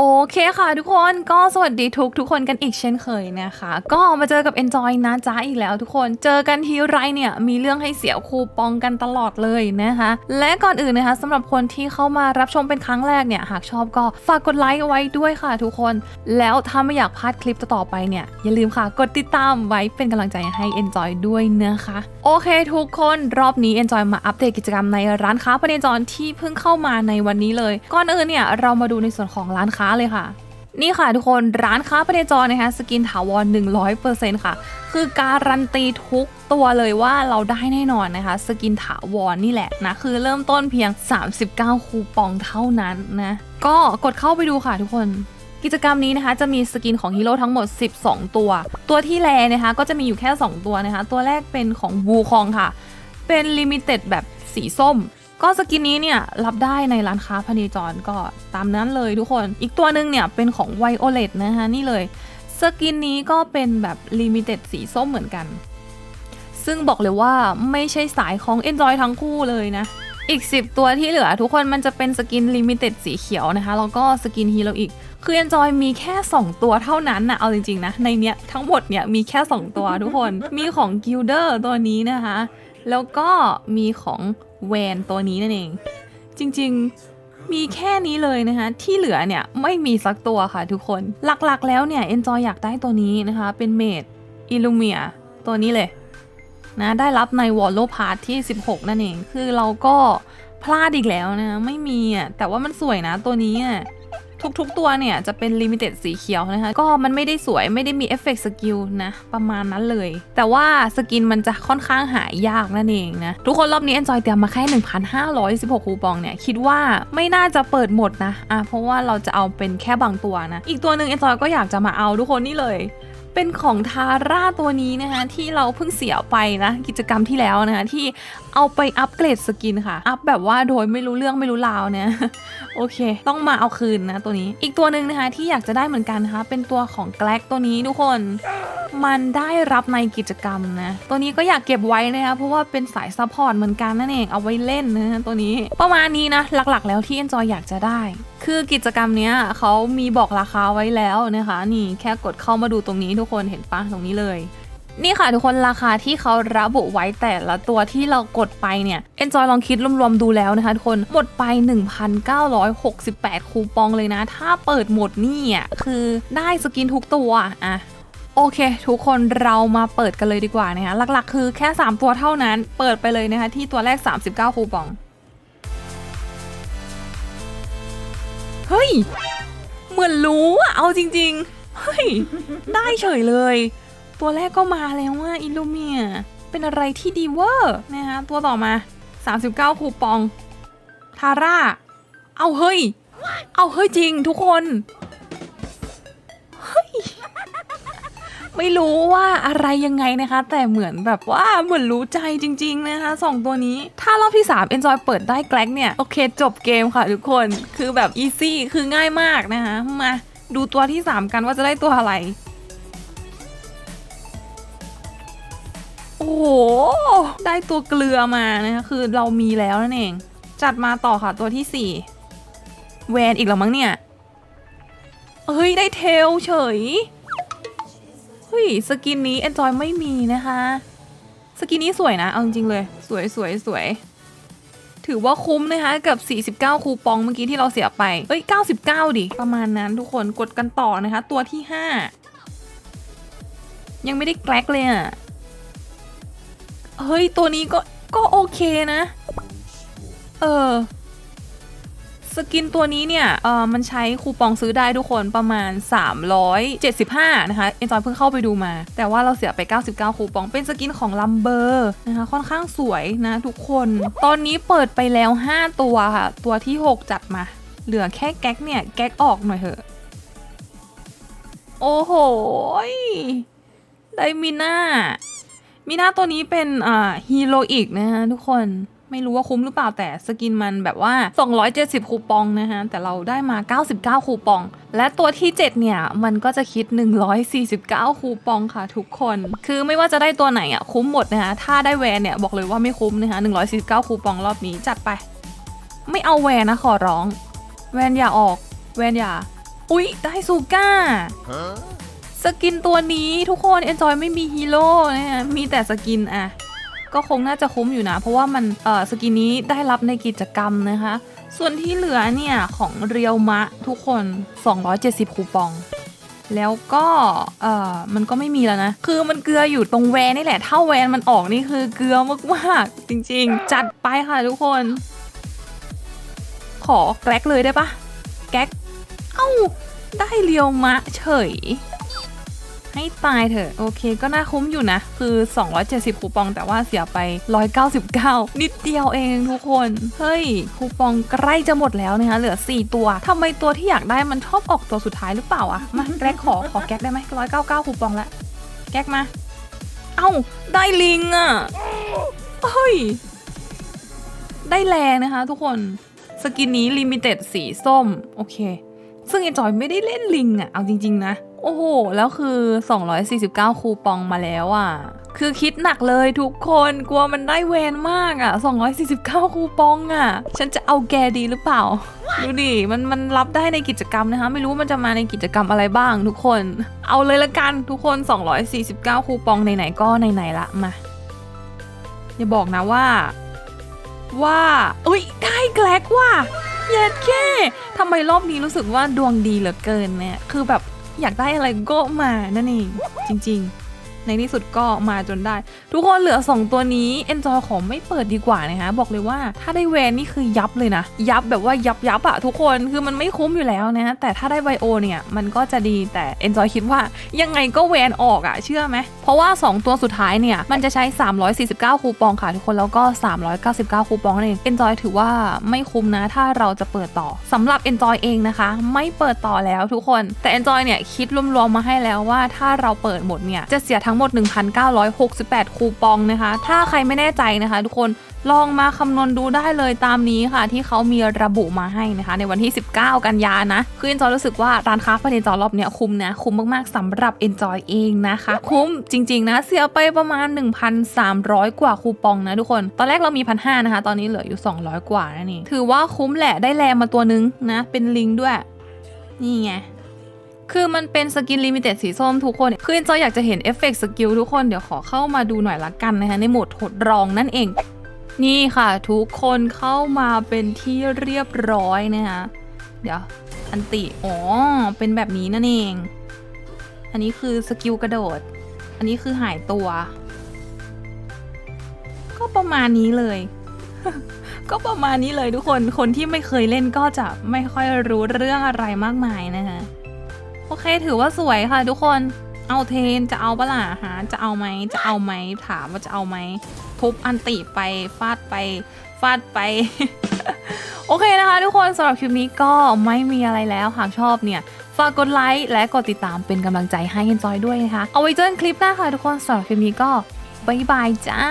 โอเคค่ะทุกคนก็สวัสดีทุกทุกคนกันอีกเช่นเคยนะคะ ก็มาเจอกับ Enjoy นะจ๊ะอีกแล้วทุกคนเจอกันทีไรเนี่ยมีเรื่องให้เสียคูปองกันตลอดเลยนะคะ และก่อนอื่นนะคะสำหรับคนที่เข้ามารับชมเป็นครั้งแรกเนี่ยหากชอบก็ฝากกดไลค์ไว้ด้วยค่ะทุกคน แล้วถ้าไม่อยากพลาดคลิปต่อไปเนี่ยอย่าลืมค่ะกดติดตามไว้เป็นกำลังใจให้ Enjoy ด้วยนะคะโอเค ทุกคนรอบนี้ Enjoy มาอัปเดตกิจกรรมในร้านค้าพเนจรที่เพิ่งเข้ามาในวันนี้เลย ก่อนอื่นเนี่ยเรามาดูในส่วนของร้านค้าเลยค่ะ นี่ค่ะทุกคนร้านค้าพเนจรนะคะสกินถาวร 100%ค่ะ คือการันตีทุกตัวเลยว่าเราได้แน่นอนนะคะ สกินถาวรนี่แหละนะ คือเริ่มต้นเพียง 39 คูปองเท่านั้นนะ ก็กดเข้าไปดูค่ะทุกคนกิจกรรมนี้นะคะจะมีสกินของฮีโร่ทั้งหมด 12 ตัว ตัวที่แลนะคะก็จะมีอยู่แค่ 2 ตัวนะคะ ตัวแรกเป็นของวูคองค่ะ เป็นลิมิเต็ดแบบสีส้ม ก็สกินนี้เนี่ยรับได้ในร้านค้าพเนจรก็ตามนั้นเลยทุกคน อีกตัวหนึ่งเนี่ยเป็นของไวโอเลตนะคะนี่เลย สกินนี้ก็เป็นแบบลิมิเต็ดสีส้มเหมือนกัน ซึ่งบอกเลยว่าไม่ใช่สายของ Enjoy ทั้งคู่เลยนะ อีก 10 ตัวที่เหลือทุกคนมันจะเป็นสกินลิมิเต็ดสีเขียวนะคะ แล้วก็สกินฮีโร่อีก คือ Enjoy มีแค่ 2 ตัวเท่านั้นนะเอาจริงๆนะ ในเนี้ยทั้งหมดเนี่ยมีแค่ 2 ตัวทุกคน มีของ Gilder ตัวนี้นะคะ แล้วก็มีของ แวนตัวนี้นั่นเอง จริงๆมีแค่นี้เลยนะคะ ที่เหลือเนี่ยไม่มีสักตัวค่ะทุกคน หลักๆ แล้วเนี่ยเอนจอยอยากได้ตัวนี้นะคะ เป็นเมดอิลูเมียตัวนี้เลยนะได้รับในวอลโลพาร์ทที่ 16 นั่นเอง คือเราก็พลาดอีกแล้วนะ ไม่มีอะแต่ว่ามันสวยนะตัวนี้อะ ทุกๆ ตัวเนี่ยจะเป็นลิมิเต็ดสีเขียวนะคะ ก็มันไม่ได้สวยไม่ได้มีเอฟเฟกต์สกิลนะ ประมาณนั้นเลย แต่ว่าสกินมันจะค่อนข้างหายากนั่นเองนะ ทุกคนรอบนี้ Enjoy เตรียมมาแค่ 1,516 คูปองเนี่ย คิดว่าไม่น่าจะเปิดหมดนะอะเพราะว่าเราจะเอาเป็นแค่บางตัวนะ อีกตัวหนึ่ง Enjoy ก็อยากจะมาเอาทุกคนนี่เลยเป็นของทาร่าตัวนี้นะคะที่เราเพิ่งเสียไปนะกิจกรรมที่แล้วนะคะที่ เอาไปอัปเกรดสกินค่ะ อัพแบบว่าโดยไม่รู้เรื่องไม่รู้ราวเนี่ยโอเค ต้องมาเอาคืนนะตัวนี้ อีกตัวหนึ่งนะคะที่อยากจะได้เหมือนกันนะคะ เป็นตัวของแกลกตัวนี้ทุกคน มันได้รับในกิจกรรมนะ ตัวนี้ก็อยากเก็บไว้นะคะเพราะว่าเป็นสายซัพพอร์ตเหมือนกันนั่นเอง เอาไว้เล่นนะตัวนี้ ประมาณนี้นะ หลักๆ แล้วที่ Enjoy อยากจะได้ คือกิจกรรมเนี้ยเขามีบอกราคาไว้แล้วนะคะ นี่แค่กดเข้ามาดูตรงนี้ทุกคนเห็นปะตรงนี้เลย นี่ค่ะทุกคนราคาที่เขาระบุไว้แต่ละตัวที่เรากดไปเนี่ย Enjoy ลองคิดรวมๆดูแล้วนะคะทุกคนหมดไป 1,968 คูปองเลยนะ ถ้าเปิดหมดนี่อะคือได้สกินทุกตัวอะโอเค ทุกคนเรามาเปิดกันเลยดีกว่านะคะหลักๆ คือแค่ 3 ตัวเท่านั้น เปิดไปเลยนะคะที่ตัวแรก 39 คูปอง เฮ้ย เหมือนรู้อะเอาจริง ๆ เฮ้ย ได้เฉยเลย ตัวแรกก็มาแล้วว่าอิลูเมียเป็นอะไรที่ดีเวอร์นะคะตัวต่อมา 39 คูปอง ทาร่า เอาเฮ้ย เอาเฮ้ยจริงทุกคนเฮ้ยไม่รู้ว่าอะไรยังไงนะคะ แต่เหมือนแบบว่าเหมือนรู้ใจจริง ๆ นะคะสองตัวนี้ ถ้ารอบที่ 3 Enjoy เปิดได้แกลกเนี่ย โอเค จบเกมค่ะทุกคนคือแบบอีซี่คือง่ายมากนะคะมาดูตัวที่ 3 กันว่าจะได้ตัวอะไร โอ้โห ได้ตัวเกลือมานะคะคือเรามีแล้วนั่นเอง จัดมาต่อค่ะตัวที่ 4 แวนอีกแล้วมั้งเนี่ย เฮ้ย ได้เทลเฉย เฮ้ย สกินนี้ Enjoy ไม่มีนะคะ สกินนี้สวยนะ เอาจริงเลย สวยสวยสวยถือว่าคุ้มนะคะกับ 49 คูปองเมื่อกี้ที่เราเสียไป เอ้ย 99 ดิ ประมาณนั้นทุกคนกดกันต่อนะคะ ตัวที่ 5 ยังไม่ได้แกลกเลยอะ เฮ้ย ตัวนี้ก็ก็โอเคนะ เออ สกินตัวนี้เนี่ย เออมันใช้คูปองซื้อได้ทุกคนประมาณ 375 นะคะ เอ็นจอยเพิ่งเข้าไปดูมา แต่ว่าเราเสียไป 99 คูปอง เป็นสกินของลัมเบอร์นะคะ ค่อนข้างสวยนะทุกคน ตอนนี้เปิดไปแล้ว 5 ตัวค่ะ ตัวที่ 6 จัดมา เหลือแค่แก๊กเนี่ย แก๊กออกหน่อยเถอะ โอ้โห ได้มิน่า มิน่าตัวนี้เป็นอ่าฮีโรอีกนะคะทุกคนไม่รู้ว่าคุ้มหรือเปล่าแต่สกินมันแบบว่า 270 คูปองนะคะแต่เราได้มา 99 คูปอง และตัวที่ 7 เนี่ย มันก็จะคิด 149 คูปองค่ะทุกคน คือไม่ว่าจะได้ตัวไหนอะคุ้มหมดนะคะถ้าได้แวนเนี่ย บอกเลยว่าไม่คุ้มนะคะ149 คูปองรอบนี้จัดไป ไม่เอาแวนนะขอร้อง แวนอย่าออก แวนอย่า อุ๊ย ได้ซูก้า สกินตัวนี้ทุกคน Enjoy ไม่มีฮีโร่นะฮะมีแต่สกินอะก็คงน่าจะคุ้มอยู่นะ เพราะว่ามันเออสกินนี้ได้รับในกิจกรรมนะคะ ส่วนที่เหลือเนี่ย ของเรียวมะทุกคน 270 คูปอง แล้วก็เออมันก็ไม่มีแล้วนะ คือมันเกลืออยู่ตรงแวนนี่แหละ ถ้าแวนมันออกนี่คือเกลือมากๆจริงๆ จัดไปค่ะทุกคน ขอแกร็กเลยได้ปะแกร็กเอ้าได้เรียวมะเฉย ให้ตายเถอะโอเคก็น่าคุ้มอยู่นะ คือ 270 คูปองแต่ว่าเสียไป 199 นิดเดียวเองทุกคน เฮ้ย คูปองใกล้จะหมดแล้วนะคะเหลือ 4 ตัวทำไมตัวที่อยากได้มันชอบออกตัวสุดท้ายหรือเปล่าอะมาแกร็กขอขอแก๊กได้ไหม199 คูปองละแก๊กมา เอ้า ได้ลิงอะเฮ้ย ได้แลนะคะทุกคนสกินนี้ลิมิเต็ดสีส้ม โอเค ซึ่งไอจอยไม่ได้เล่นลิงอะเอาจริง ๆ นะ โอ้โห แล้วคือ 249 คูปองมาแล้วอะคือคิดหนักเลยทุกคน กลัวมันได้เวนมากอะ249 คูปองอะฉันจะเอาแกดีหรือเปล่า ดูดิ มันมันรับได้ในกิจกรรมนะคะ ไม่รู้ว่ามันจะมาในกิจกรรมอะไรบ้างทุกคน เอาเลยละกันทุกคน 249 คูปองไหนๆก็ไหนๆละมา อย่าบอกนะว่า ว่าอุ้ยได้แกลกว่ะเย็ดแค่ทำไมรอบนี้รู้สึกว่าดวงดีเหลือเกินเนี่ย คือแบบ อยากได้อะไรก็มานั่นเองจริง ๆ ในที่สุดก็มาจนได้ ทุกคนเหลือ 2 ตัวนี้ Enjoy ของไม่เปิดดีกว่านะคะบอกเลยว่าถ้าได้แวนนี่คือยับเลยนะ ยับแบบว่ายับยับอะทุกคนคือมันไม่คุ้มอยู่แล้วนะแต่ถ้าได้ไวโอเนี่ยมันก็จะดีแต่ Enjoy คิดว่ายังไงก็แวนออกอะเชื่อไหมเพราะว่า 2 ตัวสุดท้ายเนี่ยมันจะใช้ 349 คูปองค่ะทุกคนแล้วก็ 399 คูปองนั่นเอง Enjoy ถือว่าไม่คุ้มนะ ถ้าเราจะเปิดต่อสำหรับ Enjoy เองนะคะ ไม่เปิดต่อแล้วทุกคน แต่ Enjoy เนี่ยคิดรวมๆมาให้แล้วว่าถ้าเราเปิดหมดเนี่ยจะเสียทั้งหมด 1,968 คูปองนะคะ ถ้าใครไม่แน่ใจนะคะ ทุกคนลองมาคำนวณดูได้เลยตามนี้ค่ะ ที่เขามีระบุมาให้นะคะ ในวันที่ 19 กันยานะ คือ Enjoy รู้สึกว่าร้านค้าประเด็นจอรอบเนี้ยคุ้มนะ คุ้มมากๆสำหรับ Enjoy เองนะคะ คุ้มจริง ๆ นะ เสียไปประมาณ 1,300 กว่าคูปองนะทุกคน ตอนแรกเรามีพันห้านะคะ ตอนนี้เหลืออยู่ 200 กว่านั่นเองถือว่าคุ้มแหละได้แรมาตัวนึงนะเป็นลิงด้วยนี่ไง คือมันเป็นสกินลิมิเต็ดสีส้มทุกคนคือจอยอยากจะเห็นเอฟเฟกต์สกิลทุกคนเดี๋ยวขอเข้ามาดูหน่อยละกันนะคะในโหมดทดลองนั่นเอง นี่ค่ะทุกคนเข้ามาเป็นที่เรียบร้อยนะคะเดี๋ยวอันติ อ๋อ เป็นแบบนี้นั่นเอง อันนี้คือสกิลกระโดด อันนี้คือหายตัว ก็ประมาณนี้เลย ก็ประมาณนี้เลยทุกคน คนที่ไม่เคยเล่นก็จะไม่ค่อยรู้เรื่องอะไรมากมายนะคะ โอเคถือว่าสวยค่ะทุกคน เอาเทนจะเอาปะล่ะฮะจะเอาไหมจะเอาไหมถามว่าจะเอาไหมทุบอันติไปฟาดไปฟาดไป โอเคนะคะ ทุกคนสำหรับคลิปนี้ก็ไม่มีอะไรแล้วหากชอบเนี่ยฝากกดไลค์และกดติดตามเป็นกำลังใจให้กันจอยด้วยนะคะ เอาไว้เจอกันคลิปหน้าค่ะทุกคนสำหรับคลิปนี้ก็บายบายจ้า